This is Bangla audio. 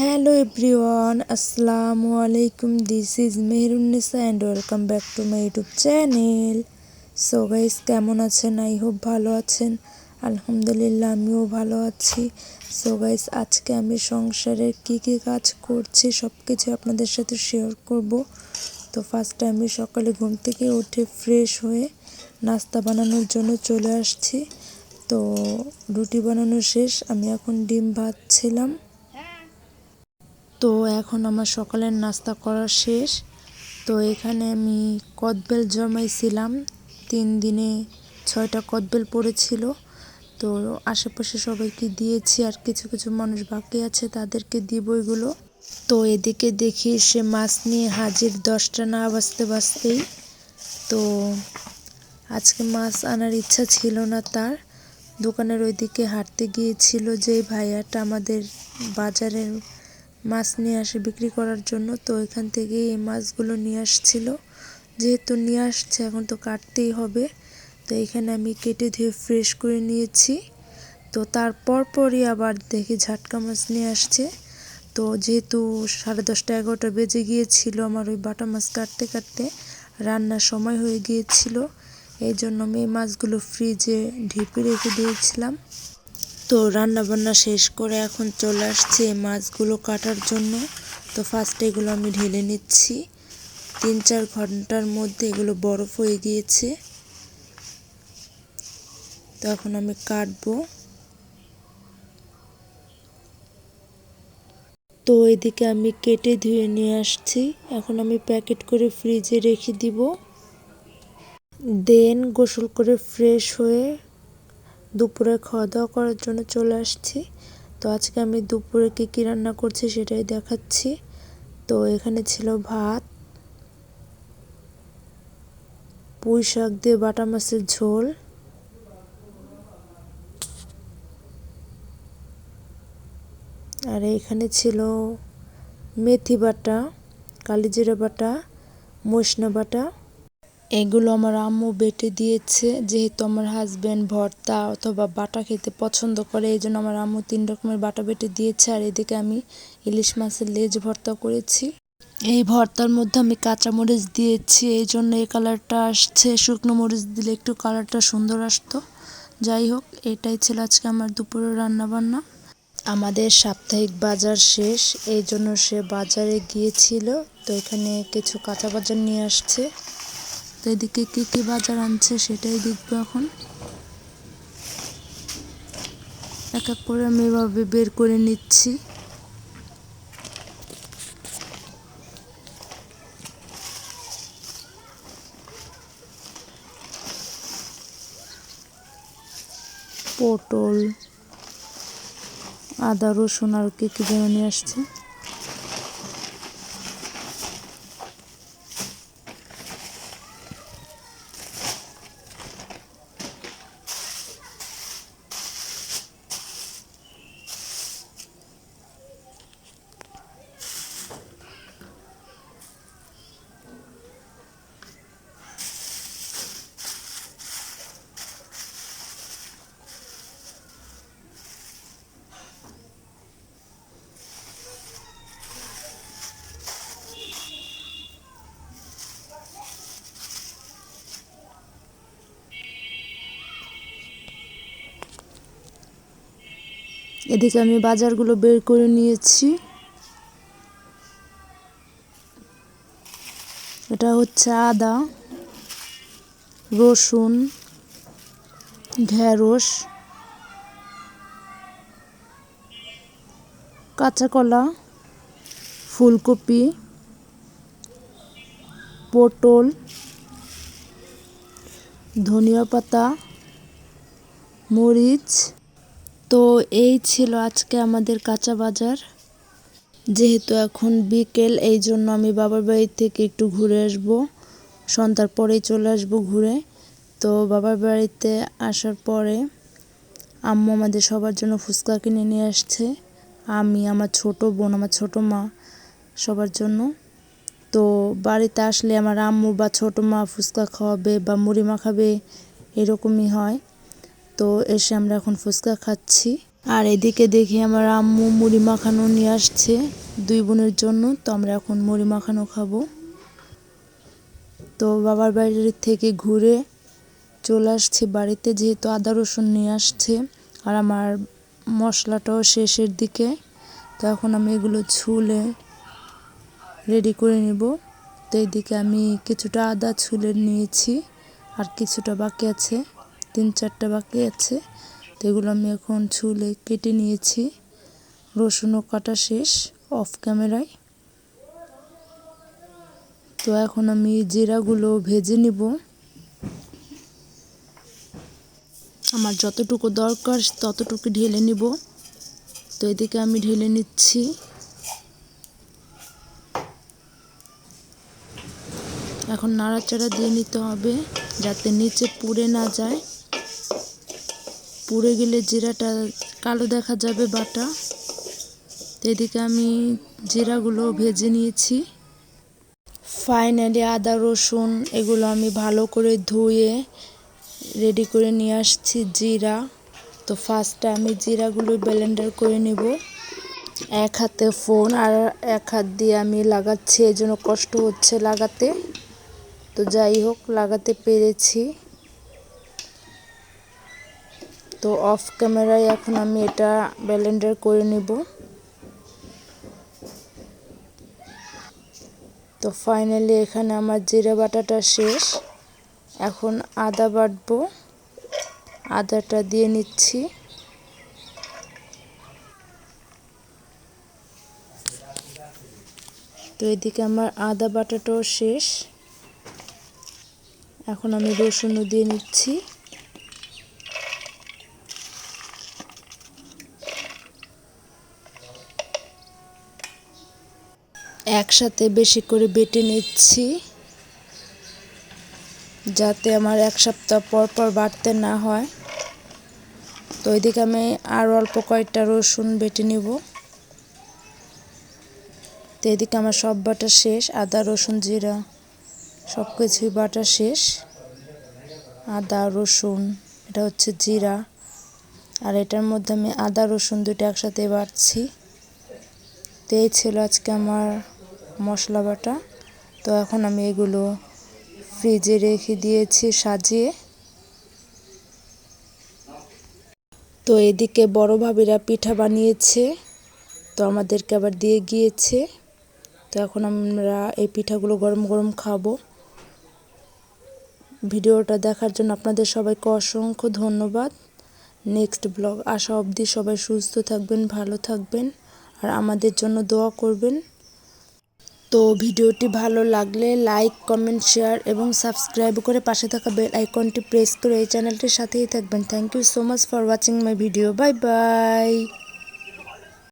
হ্যালো এভরিওয়ান আসসালামু আলাইকুম this is Mehrunnisa and welcome back to my YouTube channel so guys কেমন আছেন? আই হোপ ভালো আছেন। আলহামদুলিল্লাহ, আমিও ভালো আছি। সো গাইস আজকে আমি সংসারের কি কি কাজ করছি সব কিছু আপনাদের সাথে শেয়ার করব। তো ফার্স্টে আমি সকালে ঘুম থেকে উঠে ফ্রেশ হয়ে নাস্তা বানানোর জন্য চলে আসছি। তো রুটি বানানো শেষ, আমি এখন ডিম ভাজছিলাম। তো এখন আমার সকালের নাস্তা করা শেষ। তো এখানে আমি কদবেল জমাইছিলাম। তিন দিনে ছয়টা কদবেল পড়েছিল। তো আশেপাশে সবাইকে দিয়েছি, আর কিছু কিছু মানুষ বাকি আছে, তাদেরকে দিব এগুলো। তো এদিকে দেখি সে মাছ নিয়ে হাজির দশটা না বাঁচতে বাঁচতেই তো আজকে মাছ আনার ইচ্ছা ছিল না তার। দোকানের ওইদিকে হাঁটতে গিয়েছিল যে ভাইয়াটা আমাদের বাজারের মাছ নিয়ে আসে বিক্রি করার জন্য, তো এখান থেকে এই মাছগুলো নিয়ে আসছিল। যেহেতু নিয়ে আসছে, এখন তো কাটতেই হবে। তো এখানে আমি কেটে ধুয়ে ফ্রেশ করে নিয়েছি। তো তারপর পরই আবার দেখি ঝাটকা মাছ নিয়ে আসছে। তো যেহেতু সাড়ে দশটা এগারোটা বেজে গিয়েছিল আমার ওই বাটা মাছ কাটতে কাটতে, রান্নার সময় হয়ে গিয়েছিল। এই জন্য আমি এই মাছগুলো ফ্রিজে ঢিপে রেখে দিয়েছিলাম। তো রান্না বান্না শেষ করে এখন চলে আসছে মাছগুলো কাটার জন্য। তো ফার্স্ট এগুলো আমি ঢেলে নিচ্ছি। তিন চার ঘণ্টার মধ্যে এগুলো বরফ হয়ে গিয়েছে। তো এখন আমি কাটবো। তো এদিকে আমি কেটে ধুয়ে নিয়ে আসছি। এখন আমি প্যাকেট করে ফ্রিজে রেখে দিব। দেন গোসল করে ফ্রেশ হয়ে দুপুরে খাওয়া দাওয়া করার জন্য চলে আসছি। তো আজকে আমি দুপুরে কী কী রান্না করছি সেটাই দেখাচ্ছি। তো এখানে ছিল ভাত, পুঁই শাক দিয়ে বাটা মাছের ঝোল, আর এখানে ছিল মেথি বাটা, কালিজিরা বাটা মশনা বাটা এগুলো আমার আম্মু বেটে দিয়েছে, যেহেতু আমার হাজব্যান্ড ভর্তা অথবা বাটা খেতে পছন্দ করে এই জন্য আমার আম্মু তিন রকমের বাটা বেটে দিয়েছে, আর এদিকে আমি ইলিশ মাছের লেজ ভর্তা করেছি। এই ভর্তার মধ্যে আমি কাঁচা মরিচ দিয়েছি এই জন্য এই কালারটা আসছে। শুকনো মরিচ দিলে একটু কালারটা সুন্দর আসতো। যাই হোক, এটাই ছিল আজকে আমার দুপুরের রান্না বান্না আমাদের সাপ্তাহিক বাজার শেষ এই জন্য সে বাজারে গিয়েছিল, তো এখানে কিছু কাঁচা বাজার নিয়ে আসছে। তো এদিকে কী কী বাজার আনছে সেটাই দেখব এখন। এক এক করে আমি এভাবে বের করে নিচ্ছি। পটল, আদা, রসুন আর কি কি যেন আসছে। এদিকে আমি বাজারগুলো বের করে নিয়েছি। এটা হচ্ছে আদা, রসুন, ঢেঁড়স কাঁচা কলা ফুলকপি, পটল, ধনিয়া পাতা, মরিচ। তো এই ছিল আজকে আমাদের কাঁচা বাজার। যেহেতু এখন বিকেল, এই জন্য আমি বাবার বাড়ি থেকে একটু ঘুরে আসব। সন্ধ্যার পরেই চলে আসব ঘুরে। তো বাবার বাড়িতে আসার পরে আম্মু আমাদের সবার জন্য ফুচকা কিনে নিয়ে আসছে। আমি, আমার ছোট বোন, আমার ছোট মা সবার জন্য। তো বাড়িতে আসলে আমার আম্মু বা ছোট মা ফুচকা খাওয়াবে বা মুড়ি মাখাবে এরকমই হয়। তো এসে আমরা এখন ফুচকা খাচ্ছি। আর এদিকে দেখি আমার আম্মু মুড়ি মাখানো নিয়ে আসছে দুই বোনের জন্য, তো আমরা এখন মুড়ি মাখানো খাব। তো বাবার বাড়ির থেকে ঘুরে চলে আসছি বাড়িতে, যেহেতু আদা রসুন নিয়ে আসছে আর আমার মশলাটাও শেষের দিকে। তো এখন আমি এগুলো ছুলে রেডি করে নিব। তো এইদিকে আমি কিছুটা আদা ছুলে নিয়েছি আর কিছুটা বাকি আছে। তিন চারটা বাকি আছে। তো এগুলো আমি এখন ছুলে কেটে নিয়েছি। রসুনও কাটা শেষ অফ ক্যামেরায় তো এখন আমি জিরাগুলো ভেজে নিব। আমার যতটুকু দরকার ততটুকু ঢেলে নিব। তো এদিকে আমি ঢেলে নিচ্ছি। এখন নাড়াচাড়া দিয়ে নিতে হবে যাতে নিচে পুড়ে না যায়। পুড়ে গেলে জিরাটা, কালো দেখা যাবে বাটা। এদিকে আমি জিরাগুলো ভেজে নিয়েছি। ফাইনালি আদা, রসুন এগুলো আমি ভালো করে ধুয়ে রেডি করে নিয়ে আসছি জিরা। তো ফার্স্টে আমি জিরাগুলো ব্লেন্ডার করে নেব। এক হাতে ফোন আর এক হাত দিয়ে আমি লাগাচ্ছি, এই জন্য কষ্ট হচ্ছে লাগাতে। তো যাই হোক, লাগাতে পেরেছি। তো অফ ক্যামেরায় এখন আমি এটা ব্লেন্ডার করে নেব। তো ফাইনালি এখানে আমার জিরা বাটাটা শেষ। এখন আদা বাটবো। আদাটা দিয়ে নিচ্ছি। তো এদিকে আমার আদা বাটাটাও শেষ। এখন আমি রসুনও দিয়ে নিচ্ছি। একসাথে বেশি করে বেটে নিচ্ছি, যাতে আমার এক সপ্তাহ পর পর বাড়তে না হয়। তো ওইদিকে আমি আর অল্প কয়েকটা রসুন বেটে নিব। তো এদিকে আমার সব বাটা শেষ, আদা, রসুন, জিরা সব কিছুই বাটা শেষ। আদা, রসুন, এটা হচ্ছে জিরা। আর এটার মধ্যে আমি আদা, রসুন দুটো একসাথে বাটছি। তো এই ছিল আজকে আমার মশলা বাটা। তো এখন আমি এগুলো ফ্রিজে রেখে দিয়েছি সাজিয়ে। তো এদিকে বড় ভাবিরা পিঠা বানিয়েছে, তো আমাদেরকে আবার দিয়ে গিয়েছে। তো এখন আমরা এই পিঠাগুলো গরম গরম খাব। ভিডিওটা দেখার জন্য আপনাদের সবাইকে অসংখ্য ধন্যবাদ। নেক্সট ব্লগ আসা অবধি সবাই সুস্থ থাকবেন, ভালো থাকবেন, আর আমাদের জন্য দোয়া করবেন। তো ভিডিওটি ভালো লাগলে লাইক, কমেন্ট, শেয়ার এবং সাবস্ক্রাইব করে পাশে থাকা বেল আইকনটি প্রেস করে এই চ্যানেলটির সাথেই থাকবেন। Thank you so much for watching my video. Bye bye.